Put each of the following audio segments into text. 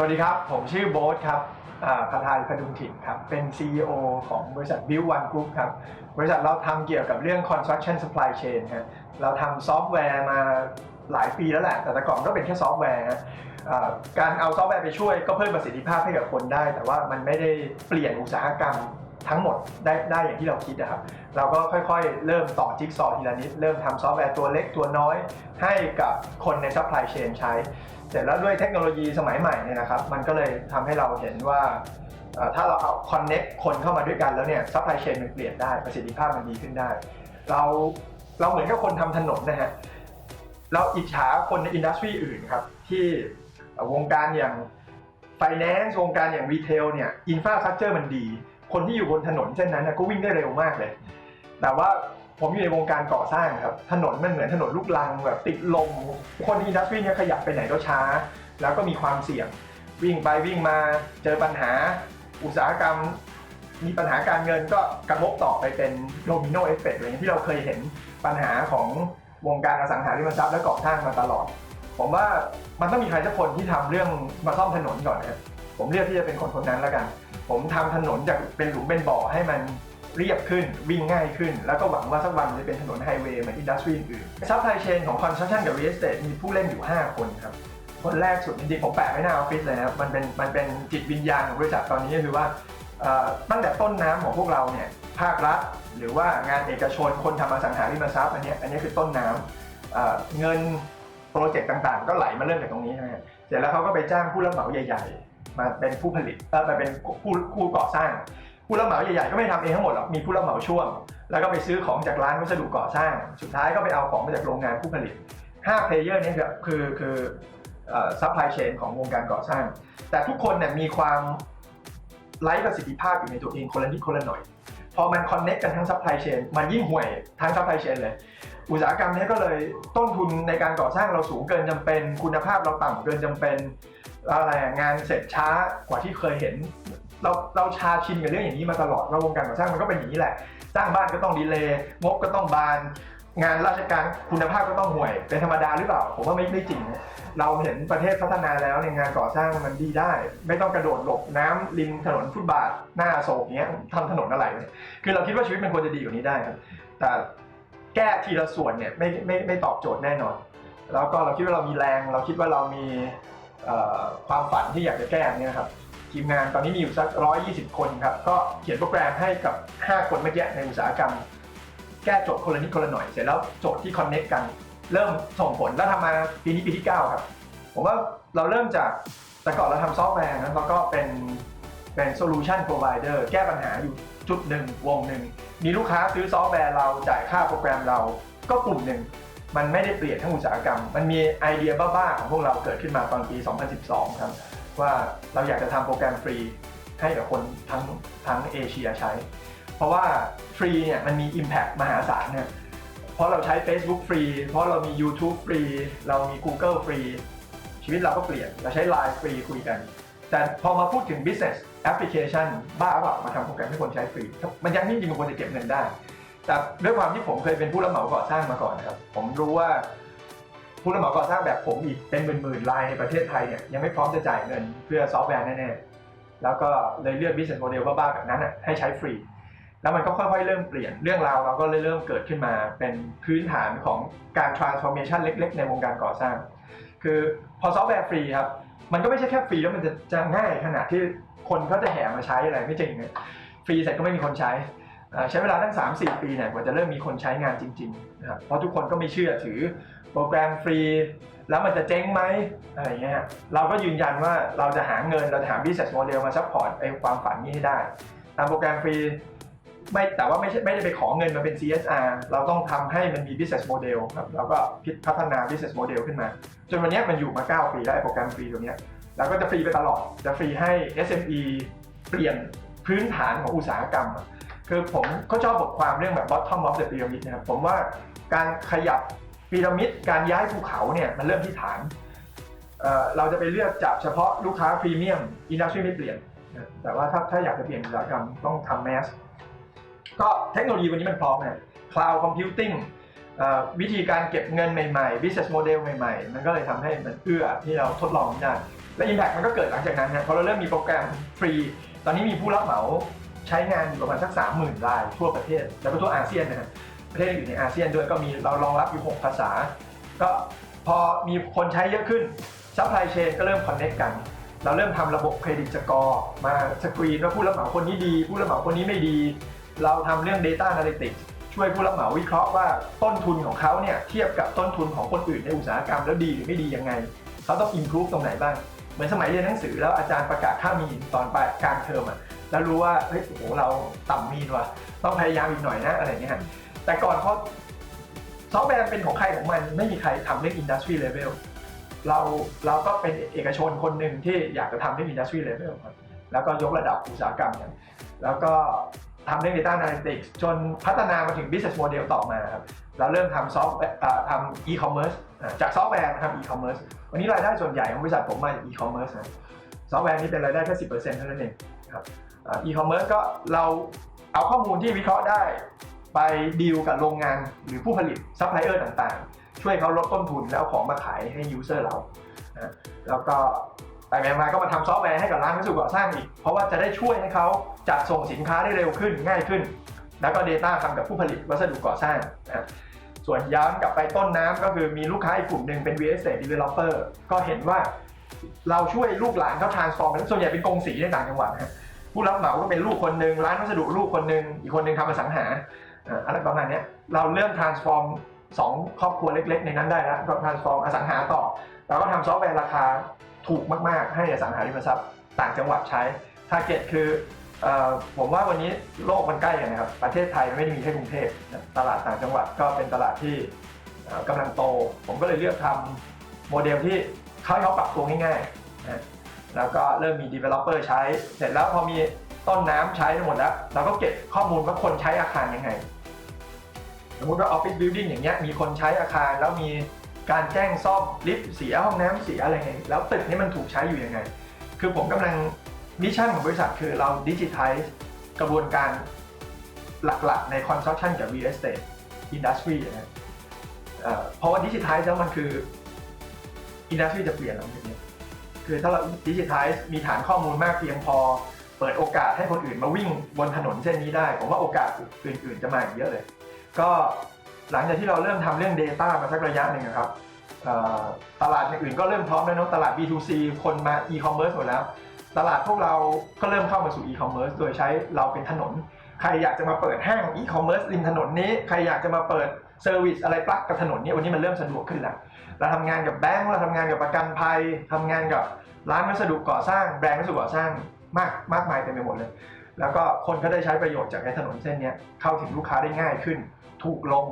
สวัสดีครับ ผมชื่อโบ๊ทครับอ่าประธานพดุงถิ่นครับ เป็น CEO ของบริษัท Build One Group ครับ บริษัทเราทำเกี่ยวกับเรื่อง construction supply chain ฮะเราทำซอฟต์แวร์มาหลายปีแล้วแหละ แต่แต่ก่อนก็เป็นแค่ซอฟต์แวร์การเอาซอฟต์แวร์ไปช่วยก็เพิ่มประสิทธิภาพให้กับคนได้ แต่ว่ามันไม่ได้เปลี่ยนอุตสาหกรรมทั้งหมดได้ได้อย่างที่เราคิดนะครับ เราก็ค่อยๆ เริ่มต่อจิ๊กซอว์ทีละนิด เริ่มทำซอฟต์แวร์ตัวเล็กตัวน้อย ให้กับคนใน supply chain ใช้ เสร็จแล้วด้วยเทคโนโลยีสมัยใหม่เนี่ยนะครับ มันก็เลยทำให้เราเห็นว่าถ้าเราเอา connect คนเข้ามาด้วยกันแล้วเนี่ย supply chain มันเปลี่ยนได้ประสิทธิภาพมันดีขึ้นได้ เราเราเหมือนกับคนทำถนนนะฮะเราอิจฉาคนในอินดัสทรีอื่นครับ ที่วงการอย่าง finance วงการอย่าง retail เนี่ยอินฟ a า t ั u เจอร์มันดี คนที่อยู่บนถนนเส้นนั้นก็วิ่งได้เร็วมากเลย แต่ว่าผมอยู่ในวงการก่อสร้างครับ ถนนมันเหมือนถนนลูกรังแบบติดลม คนอินดัสทรีเนี่ยขยับไปไหนก็ช้า แล้วก็มีความเสี่ยง วิ่งไปวิ่งมาเจอปัญหา อุตสาหกรรม มีปัญหาการเงินก็กระทบต่อไปเป็นโดมิโนเอฟเฟกต์อะไรอย่างที่เราเคยเห็นปัญหาของวงการอสังหาริมทรัพย์และก่อสร้างมาตลอด ผมว่ามันต้องมีใครสักคนที่ทำเรื่องมาซ่อมถนนก่อนครับผมเรียกที่จะเป็นคนคนนั้นแล้วกัน ผมทำถนนจากเป็นหลุมเป็นบ่อให้มัน เรียบขึ้นวิ่งง่ายขึ้น แล้วก็หวังว่าสักวันมันจะเป็นถนนไฮเวย์เหมือนอินดัสทรีอื่นซัพพลายเชนของคอนสตรั c ชั่นกับ real estate มีผู้เล่นอยู่ 5 คนครับ คนแรกสุดจริงๆผมแปะไว้หน้าออฟฟิศเลยนะครับมันเป็นมันเป็นจิตวิญญาณของบริษัทตอนนี้ก็คือว่าตั้งแต่ต้นน้ำของพวกเราเนี่ยภาครัฐ หรือว่างานเอกชนคนทำอสังหาริมทรัพย์อันนี้อันนี้คือต้นน้ำเอ่อเงินโปรเจกต์ต่างๆ ก็ไหลมาเริ่มจากตรงนี้นะฮะเสร็จแล้วเขาก็ไปจ้างผู้รับเหมาใหญ่ ๆ มาเป็นผู้ผลิตมาเป็นผู้ผู้ก่อสร้าง ผู้รับเหมาใหญ่ๆก็ไม่ทำเองทั้งหมดหรอกมีผู้รับเหมาช่วง แล้วก็ไปซื้อของจากร้านวัสดุก่อสร้าง สุดท้ายก็ไปเอาของมาจากโรงงานผู้ผลิต5เพลเยอร์นี้คือคือคือซัพพลายเชนของวงการก่อสร้าง แต่ทุกคนเนี่ยมีความไร้ประสิทธิภาพอยู่ในตัวเองคนละนิดคนละหน่อย พอมันคอนเน็กกันทั้งซัพพลายเชนมันยิ่งห่วยทั้งซัพพลายเชนเลย อุตสาหกรรมนี้ก็เลยต้นทุนในการก่อสร้างเราสูงเกินจำเป็น คุณภาพเราต่ำเกินจำเป็นอะไรงานเสร็จช้ากว่าที่เคยเห็น เราเราชาชินกับเรื่องอย่างนี้มาตลอดว่าวงการก่อสร้างมันก็เป็นอย่างนี้แหละ สร้างบ้านก็ต้องดีเลย์งบก็ต้องบาน งานราชการคุณภาพก็ต้องห่วย เป็นธรรมดาหรือเปล่า ผมว่าไม่ไม่จริง เราเห็นประเทศพัฒนาแล้วในยงานก่อสร้างมันดีได้ ไม่ต้องกระโดดหลบน้ำริมถนนฟุตบาทหน้าโศกเนี้ยทำถนนอะไร คือเราคิดว่าชีวิตมันควรจะดีกว่านี้ได้ครับแต่แก้ทีละส่วนเนี่ยไม่ไม่ไม่ตอบโจทย์แน่นอน แล้วก็เราคิดว่าเรามีแรง เราคิดว่าเรามีความฝันที่อยากจะแก้เนี่ยครับ ทีมงานตอนนี้มีอยู่สัก 120 คนครับ ก็เขียนโปรแกรมให้กับ 5 คนเมื่อกี้ในอุตสาหกรรม แก้โจทย์คนละนิดคนละหน่อย เสร็จแล้วโจทย์ที่คอนเน็กกัน เริ่มส่งผลแล้วทำมาปีนี้ปีที่ 9 ครับ ผมว่าเราเริ่มจากแต่ก่อนเราทำซอฟต์แวร์นะแล้วก็เป็นเป็นโซลูชันพรอไวเดอร์แก้ปัญหาอยู่จุดหนึ่งวงหนึ่ง มีลูกค้าซื้อซอฟต์แวร์เราจ่ายค่าโปรแกรมเราก็กลุ่มหนึ่งมันไม่ได้เปลี่ยนทั้งอุตสาหกรรม มันมีไอเดียบ้าๆของพวกเราเกิดขึ้นมาตอนปี 2012 ครับ ว่าเราอยากจะทำโปรแกรมฟรีให้กับคนทั้งทั้งเอเชียใช้ เพราะว่าฟรีเนี่ยมันมี Impact มหาศาลเนี่ยเพราะเราใช้ Facebook ฟรี เพราะเรามี YouTube ฟรี เรามี Google ฟรี ชีวิตเราก็เปลี่ยน เราใช้ Line ฟรีคุยกัน แต่พอมาพูดถึง business application บ้าเปล่ามาทำโปรแกรมให้คนใช้ฟรี มันยังจริงมันควรจะเก็บเงินได้ แต่ด้วยความที่ผมเคยเป็นผู้รับเหมาก่อสร้างมาก่อนนะครับ ผมรู้ว่า ผู้รับเหมาก่อสร้างแบบผมอีกเป็นหมื่นๆรายในประเทศไทยเนี่ยยังไม่พร้อมจะจ่ายเงินเพื่อซอฟต์แวร์แน่ๆแล้วก็เลยเลือก business model บ้าๆแบบนั้นน่ะให้ใช้ฟรี แล้วมันก็ค่อยๆเริ่มเปลี่ยนเรื่องราวเราก็เลยเริ่มเกิดขึ้นมาเป็นพื้นฐานของการ transformation เล็ก ๆ ในวงการก่อสร้าง คือพอซอฟต์แวร์ฟรีครับมันก็ไม่ใช่แค่ฟรีแล้วมันจะจะง่ายขนาดที่คนเขาจะแห่มาใช้อะไรไม่จริงนะฟรีเสร็จก็ไม่มีคนใช้ใช้เวลาตั้ง 3-4 ปีเนี่ยกว่าจะเริ่มมีคนใช้งานจริงๆนะครับเพราะทุกคนก็ไม่เชื่อถือ โปรแกรมฟรี แล้วมันจะเจ๊งไหมอะไรเงี้ยเราก็ยืนยันว่าเราจะหาเงินเราจะหา business model มา support ไอ้ความฝันนี้ให้ได้ ตามโปรแกรมฟรีไม่แต่ว่าไม่ใช่ไม่ได้ไปขอเงินมาเป็น CSR เราต้องทำให้มันมี business model ครับเราก็พิพัฒนา business model ขึ้นมา จนวันนี้มันอยู่มา 9 ปีแล้วไอ้โปรแกรมฟรีตัวเนี้ยแล้วก็จะฟรีไปตลอด จะฟรีให้ SME เปลี่ยนพื้นฐานของอุตสาหกรรมอะคือผมก็ชอบบทความเรื่องแบบ bottom of the pyramid นะครับผมว่าการขยับ พีระมิดการย้ายภูเขาเนี่ยมันเริ่มที่ฐานเเราจะไปเลือกจับเฉพาะลูกค้าพรีเมียมอินดัสทรีไม่เปลี่ยน แต่ว่าถ้าถ้าอยากจะเปลี่ยนอุตสาหกรรมต้องทำแมสก็เทคโนโลยีวันนี้มันพร้อมไง cloud computing เอ่อวิธีการเก็บเงินใหม่ๆ business model ใหม่ๆ มันก็เลยทำให้มันเอื้อที่เราทดลองได้และ Impact มันก็เกิดหลังจากนั้นนะพอเราเริ่มมีโปรแกรมฟรี ตอนนี้มีผู้รับเหมาใช้งานอยู่ประมาณสักสามหมื่นรายทั่วประเทศ แล้วก็ทั่วอาเซียนนะฮะ ประเทศอยู่ในอาเซียนด้วยก็มีเรารองรับอยู่ 6 ภาษา ก็พอมีคนใช้เยอะขึ้นซัพพลายเชนก็เริ่มคอนเน c t กัน เราเริ่มทำระบบเครดิตสกอร์มาสกรีนว่าผู้รับเหมาคนนี้ดี ผู้รับเหมาคนนี้ไม่ดี เราทำเรื่อง Data Analytics ช่วยผู้รับเหมาวิเคราะห์ว่าต้นทุนของเขาเนี่ยเทียบกับต้นทุนของคนอื่นในอุตสาหกรรมแล้วดีหรือไม่ดียังไง เขาต้อง improve ตรงไหนบ้าง เหมือนสมัยเรียนหนังสือแล้วอาจารย์ประกาศค่ามีนตอนปลายกลางเทอมอะแล้วรู้ว่าเฮ้ยโอ้โหเราต่ำมีนว่ะต้องพยายามอีกหน่อยนะอะไรอย่างเงี้ย แต่ก่อนเพราซอฟต์แวร์เป็นของใครของมันไม่มีใครทำเรื่อง industry level เราเราก็เป็นเอกชนคนหนึ่งที่อยากจะทำเรื่อง industry level แล้วก็ยกระดับอุตสาหกรรมกันแล้วก็ทำเรื่อง data analytics จนพัฒนามาถึง business model ต่อมาครับเราเริ่มทำซอฟต์ทำ e-commerce จากซอฟต์แวร์นะครับ e-commerce วันนี้รายได้ส่วนใหญ่ของบริษัทผมมาจาก e-commerce นะซอฟต์แวร์นี่เป็นรายได้แค่10%เท่านั้นเองครับอ่า e-commerce ก็เราเอาข้อมูลที่วิเคราะห์ได้ ไปดีลกับโรงงานหรือผู้ผลิตซัพพลายเออร์ต่างๆ ช่วยเขาลดต้นทุนแล้วเอาของมาขายให้ยูเซอร์เรานะแล้วก็ไปมาก็มาทำซอฟต์แวร์ให้กับร้านวัสดุก่อสร้างอีก เพราะว่าจะได้ช่วยให้เขาจัดส่งสินค้าได้เร็วขึ้นง่ายขึ้น แล้วก็ Data ทำกับผู้ผลิตวัสดุก่อสร้างนะส่วนย้อนกลับไปต้นน้ำก็คือมีลูกค้าอีกกลุ่มหนึ่งเป็น real estate developer ก็เห็นว่าเราช่วยลูกหลานเขา transform ส่วนใหญ่เป็นกงสีในต่างจังหวัดผู้รับเหมาก็เป็นลูกคนหนึ่งร้านวัสดุลูกคนหนึ่งอีกคนหนึ่งทำอสังหา อะไรประมาณนี้เราเริ่ม transform สองครอบครัวเล็ก ๆ ในนั้นได้แล้วก็ transform อสังหาต่อเราก็ทำซอฟต์แวร์ราคาถูกมาก ๆ ให้อสังหาริมทรัพย์ต่างจังหวัดใช้ target คือเอ่อผมว่าวันนี้โลกมันใกล้กันนะครับ ประเทศไทยไม่ได้มีแค่กรุงเทพตลาดต่างจังหวัดก็เป็นตลาดที่กำลังโต ผมก็เลยเลือกทำโมเดลที่เขาเขาปรับตัวง่ายๆนะแล้วก็เริ่มมี developer ใช้ เสร็จแล้วพอมีต้นน้ำใช้หมดแล้ว เราก็เก็บข้อมูลว่าคนใช้อาคารยังไง สมมติว่า Office Building อย่างเงี้ยมีคนใช้อาคารแล้วมีการแจ้งซ่อมลิฟต์เสียห้องน้ำเสียอะไรไงแล้วตึกนี้มันถูกใช้อยู่ยังไง คือผมกำลังมิชชั่นของบริษัทคือเราดิจิทัลกระบวนการหลักๆ ใน construction กับ real estate industry นะเอ่อเพราะว่าดิจิทัลแล้วมันคือ industry จะเปลี่ยนหลังจากนี้คือถ้าเราดิจิทัลมีฐานข้อมูลมากเพียงพอ เปิดโอกาสให้คนอื่นมาวิ่งบนถนนเส้นนี้ได้ ผมว่าโอกาสอื่นๆจะมาอีกเยอะเลย ก็หลังจากที่เราเริ่มทำเรื่อง Data มาสักระยะหนึ่งครับตลาดอย่างอื่นก็เริ่มพร้อมแล้วเนอะตลาด B2C คนมา e-commerce หมดแล้ว ตลาดพวกเราก็เริ่มเข้ามาสู่ e-commerce โดยใช้เราเป็นถนน ใครอยากจะมาเปิดห้าง e-commerce ริมถนนนี้ ใครอยากจะมาเปิดเซอร์วิสอะไรปลักกับถนนนี้วันนี้มันเริ่มสะดวกขึ้นแล้วเราทำงานกับแบงก์เราทำงานกับประกันภัยทำงานกับร้านวัสดุก่อสร้างแบรนด์วัสดุก่อสร้างมากมากมายเต็มไปหมดเลย แล้วก็คนก็ได้ใช้ประโยชน์จากไอ้ถนนเส้นนี้เข้าถึงลูกค้าได้ง่ายขึ้น ถูกลง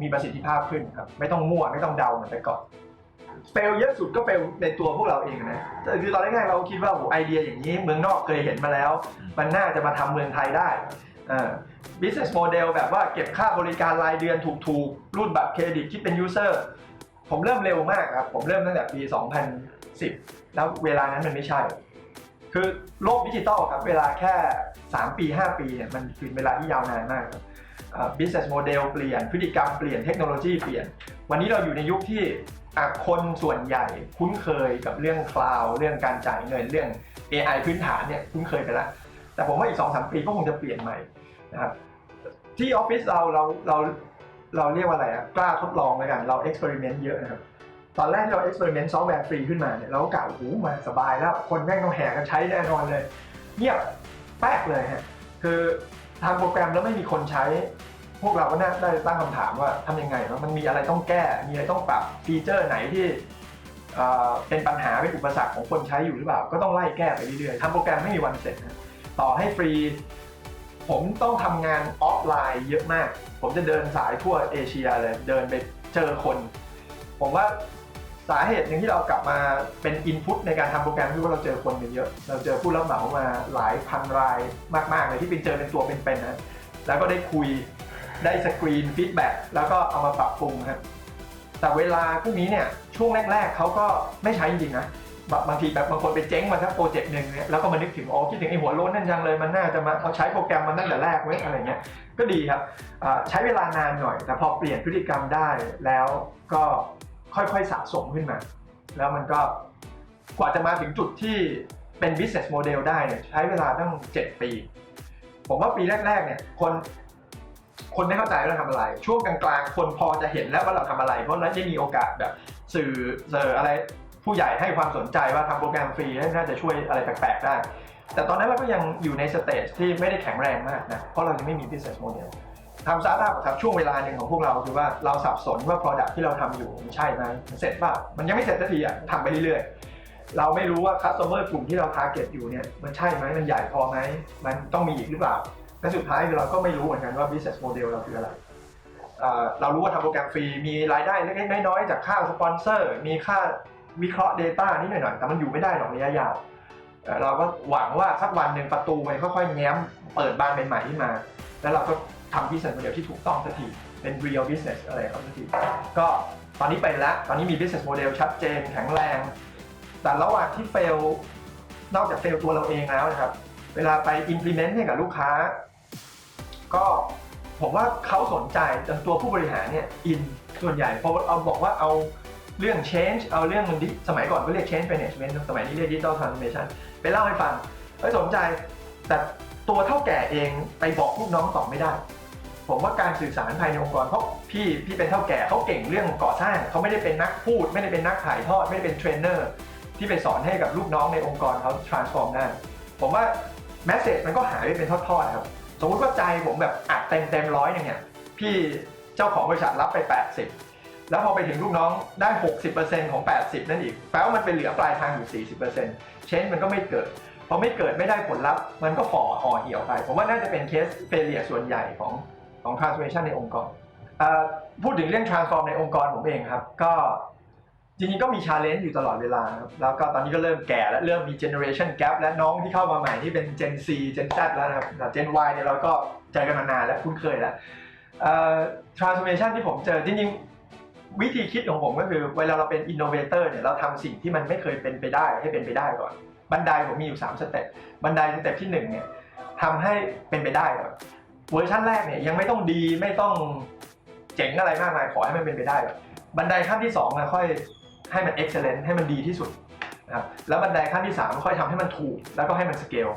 มีประสิทธิภาพขึ้นครับ ไม่ต้องมั่วไม่ต้องเดาเหมือนแต่ก่อนเฟลเยอะสุดก็เฟลในตัวพวกเราเองนะแต่คือตอนแรกๆเราคิดว่าโอ้ไอเดียอย่างนี้เมืองนอกเคยเห็นมาแล้ว มันน่าจะมาทำเมืองไทยได้เอ่อ business model แบบว่าเก็บค่าบริการรายเดือนถูกๆ รูดบัตรเครดิตคิดเป็น user ผมเริ่มเร็วมากครับ ผมเริ่มตั้งแต่ปี 2010 แล้วเวลานั้นมันไม่ใช่ คือโลกดิจิตอลครับ เวลาแค่ 3 ปี 5 ปีเนี่ยมันคือเวลาที่ยาวนานมากครับเอ่อ business model เปลี่ยนพฤติกรรมเปลี่ยนเทคโนโลยีเปลี่ยน วันนี้เราอยู่ในยุคที่คนส่วนใหญ่คุ้นเคยกับเรื่อง cloud เรื่องการจ่ายเงินเรื่อง AI พื้นฐานเนี่ยคุ้นเคยไปแล้วแต่ผมว่าอีก2-3ปีก็คงจะเปลี่ยนใหม่นะครับที่ออฟฟิศเราเราเราเราเรียกว่าอะไรอะกล้าทดลองเลยกันเราเอ็กซ์เพร์เมนต์เยอะนะครับตอนแรกที่เราเอ็กซ์เพร์เมนต์ซอฟต์แวร์ฟรีขึ้นมาเนี่ยเราก็กล่าวโอ้โหมาสบายแล้วคนแม่งต้องแห่กันใช้แน่นอนเลยเงียบแป๊กเลยฮะคือ ทำโปรแกรมแล้วไม่มีคนใช้ พวกเราก็น่าได้ตั้งคำถามว่าทำยังไงวะมันมีอะไรต้องแก้ มีอะไรต้องปรับฟีเจอร์ไหนที่เอ่อเป็นปัญหาเป็นอุปสรรคของคนใช้อยู่หรือเปล่า ก็ต้องไล่แก้ไปเรื่อยๆทำโปรแกรมไม่มีวันเสร็จนะต่อให้ฟรี ผมต้องทำงานออฟไลน์เยอะมาก ผมจะเดินสายทั่วเอเชียเลย เดินไปเจอคน ผมว่า สาเหตุหนึ่งที่เรากลับมาเป็นอินพุตในการทำโปรแกรมคือว่าเราเจอคนกันเยอะเราเจอผู้รับเหมามาหลายพันรายมากๆเลยที่เป็นเจอเป็นตัวเป็นๆนะแล้วก็ได้คุยได้สกรีนฟีดแบ็กแล้วก็เอามาปรับปรุงครับแต่เวลาพวกนี้เนี่ยช่วงแรก ๆเขาก็ไม่ใช้จริงๆนะบางบางทีแบบบางคนไปเจ๊งมาสักโปรเจกต์หนึ่งเนี่ยแล้วก็มานึกถึงอ๋อคิดถึงไอ้หัวโล้นนั่นจังเลยมันน่าจะมาเอาใช้โปรแกรมมันตั้งแต่แรกไว้ยอะไรเงี้ยก็ดีครับใช้เวลานานหน่อย แต่พอเปลี่ยนพฤติกรรมได้แล้วก็ ค่อยๆสะสมขึ้นมา แล้วมันก็กว่าจะมาถึงจุดที่เป็น business model ได้เนี่ยใช้เวลาตั้ง 7 ปี ผมว่าปีแรก ๆ เนี่ยคนคนไม่เข้าใจว่าเราทำอะไร ช่วงกลางๆ คนพอจะเห็นแล้วว่าเราทำอะไร เพราะนั้นได้มีโอกาสแบบสื่อเจออะไรผู้ใหญ่ให้ความสนใจว่าทำโปรแกรมฟรีน่าจะช่วยอะไรแปลกๆได้ แต่ตอนนั้นเราก็ยังอยู่ในสเตจที่ไม่ได้แข็งแรงมากนะ เพราะเรายังไม่มี business model ทำสตาร์ทอัพครับช่วงเวลาหนึ่งของพวกเราคือว่าเราสับสนว่า product ที่เราทำอยู่มันใช่ไหมมันเสร็จป่ะมันยังไม่เสร็จสักทีอะทำไปเรื่อยๆ เราไม่รู้ว่า customer กลุ่มที่เรา target อยู่เนี่ยมันใช่ไหมมันใหญ่พอไหมมันต้องมีอีกหรือเปล่าและสุดท้ายคือเราก็ไม่รู้เหมือนกันว่า business model เราคืออะไรเรารู้ว่าทำโปรแกรมฟรี มีรายได้เล็กๆน้อยๆจากค่าสปอนเซอร์ มีค่าวิเคราะห์ Data นิดหน่อยๆแต่มันอยู่ไม่ได้หรอกระยะยาวเอ่อเราก็หวังว่าสักวันหนึ่งประตูมันค่อยๆแง้มเปิดบานใหม่ๆขึ้นมา แล้วเราก็ ทำ business model ที่ถูกต้องสักทีเป็น real business อะไรครับสักทีก็ตอนนี้เป็นแล้ว ตอนนี้มี business model ชัดเจน แข็งแรง แต่ระหว่างที่ fail นอกจาก fail ตัวเราเองแล้วนะครับ เวลาไป implement ให้กับลูกค้า ก็ผมว่าเขาสนใจจนตัวผู้บริหารเนี่ยอินส่วนใหญ่เพราะเอาบอกว่าเอาเรื่อง change เอาเรื่องมันดิสมัยก่อนก็เรียก change management สมัยนี้เรียก digital transformation ไปเล่าให้ฟังเฮ้สนใจ แต่ตัวเท่าแก่เองไปบอกลูกน้องต่อไม่ได้ ผมว่าการสื่อสารภายในองค์กรเพราะพี่พี่เป็นเท่าแก่เขาเก่งเรื่องก่อสร้างเขาไม่ได้เป็นนักพูด ไม่ได้เป็นนักถ่ายทอด ไม่ได้เป็นเทรนเนอร์ที่ไปสอนให้กับลูกน้องในองค์กรเขา transform ได้ผมว่า message มันก็หายไปเป็นทอดๆครับสมมุติว่าใจผมแบบอัดเต็มเต็มร้อยหนึงเนี่ยพี่เจ้าของบริษัทรับไป 80 แล้วพอไปถึงลูกน้องได้ 60%ของ 80 นั่นอีกแปลว่ามันเป็นเหลือปลายทางอยู่ 40%เชนมันก็ไม่เกิดพอไม่เกิดไม่ได้ผลลัพธ์มันก็ฝ่อห่อเหี่ยวไปผมว่าน่าจะเป็นเคสเฟเลียส่วนใหญ่ของ ของ transformation ในองค์กรพูดถึงเรื่อง transform ในองค์กรผมเองครับ ก็จริงๆก็มี challenge อยู่ตลอดเวลาครับแล้วก็ตอนนี้ก็เริ่มแก่แล้วเริ่มมี generation gap และน้องที่เข้ามาใหม่ที่เป็น Gen C Gen Z แล้วนะครับแต่ Gen Y เนี่ยเราก็เจอกันมานานแล้วคุ้นเคยแล้ว transformation ที่ผมเจอจริงๆ วิธีคิดของผมก็คือ เวลาเราเป็น innovator เนี่ยเราทำสิ่งที่มันไม่เคยเป็นไปได้ให้เป็นไปได้ก่อน บันไดผมมีอยู่ 3 สเต็ปบันไดสเต็ปที่1เนี่ยทำให้เป็นไปได้ก่อน เวอร์ชันแรกเนี่ยยังไม่ต้องดีไม่ต้องเจ๋งอะไรมากมายขอให้มันเป็นไปได้ก่อนบันไดขั้นที่2นะค่อยให้มัน excellent ให้มันดีที่สุดนะครับแล้วบันไดขั้นที่ 3 ค่อยทำให้มันถูก แล้วก็ให้มัน scale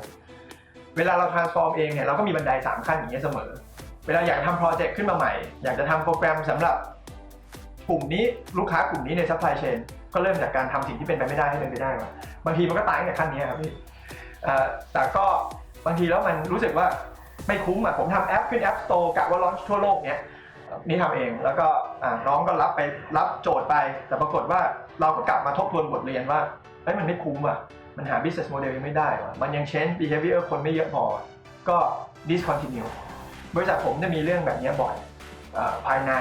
เวลาเรา transform เองเนี่ยเราก็มีบันได 3 ขั้นอย่างเงี้ยเสมอ เวลาอยากทำโปรเจกต์ขึ้นมาใหม่ อยากจะทำโปรแกรมสำหรับกลุ่มนี้ลูกค้ากลุ่มนี้ใน supply chain ก็เริ่มจากการทำสิ่งที่เป็นไปไม่ได้ให้เป็นไปได้ก่อนบางทีมันก็ตายตั้งแต่ขั้นนี้ครับพี่แต่ก็บางทีแล้วมันรู้สึกว่า ไม่คุ้มอะผมทำแอปขึ้น App Store กะว่าลอนทั่วโลกเนี้ยนี่ทำเองแล้วก็อ่าน้องก็รับไปรับโจทย์ไป แต่ปรากฏว่าเราก็กลับมาทบทวนบทเรียนว่าเฮ้ยมันไม่คุ้มอะมันหา business model ยังไม่ได้ว่ะมันยัง change behavior คนไม่เยอะพอ ก็ discontinue บริษัทผมจะมีเรื่องแบบนี้บ่อยอาภายใน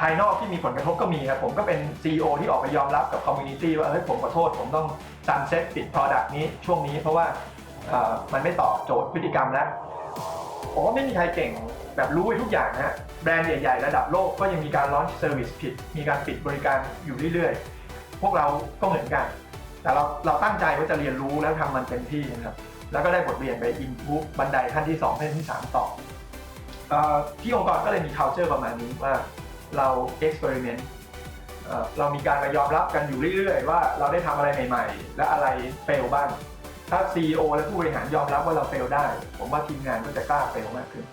ภายนอกที่มีผลกระทบก็มีครับผมก็เป็น CEO ที่ออกไปยอมรับกับ community ว่าเฮ้ยผมขอโทษ ผมต้อง sunset ปิด product นี้ช่วงนี้เพราะว่าอ่ามันไม่ตอบโจทย์พฤติกรรมแล้ว ผมว่าไม่มีใครเก่งแบบรู้ไปทุกอย่างนะฮะแบรนด์ใหญ่ๆ ระดับโลกก็ยังมีการ launch service ผิด มีการปิดบริการอยู่เรื่อยๆ พวกเราก็เหมือนกัน แต่เราเราตั้งใจว่าจะเรียนรู้แล้วทำมันเต็มที่นะครับแล้วก็ได้บทเรียนไป improve บันไดขั้นที่2ขั้นที่ 3ต่อเอ่อที่องค์กรก็เลยมี culture ประมาณนี้ว่าเรา experiment เอ่อเรามีการมายอมรับกันอยู่เรื่อยๆ ว่าเราได้ทำอะไรใหม่ ๆ และอะไร fail บ้าง ถ้า CEO และผู้บริหารยอมรับว่าเราเฟลได้ ผมว่าทีมงานก็จะกล้าเฟลมากขึ้น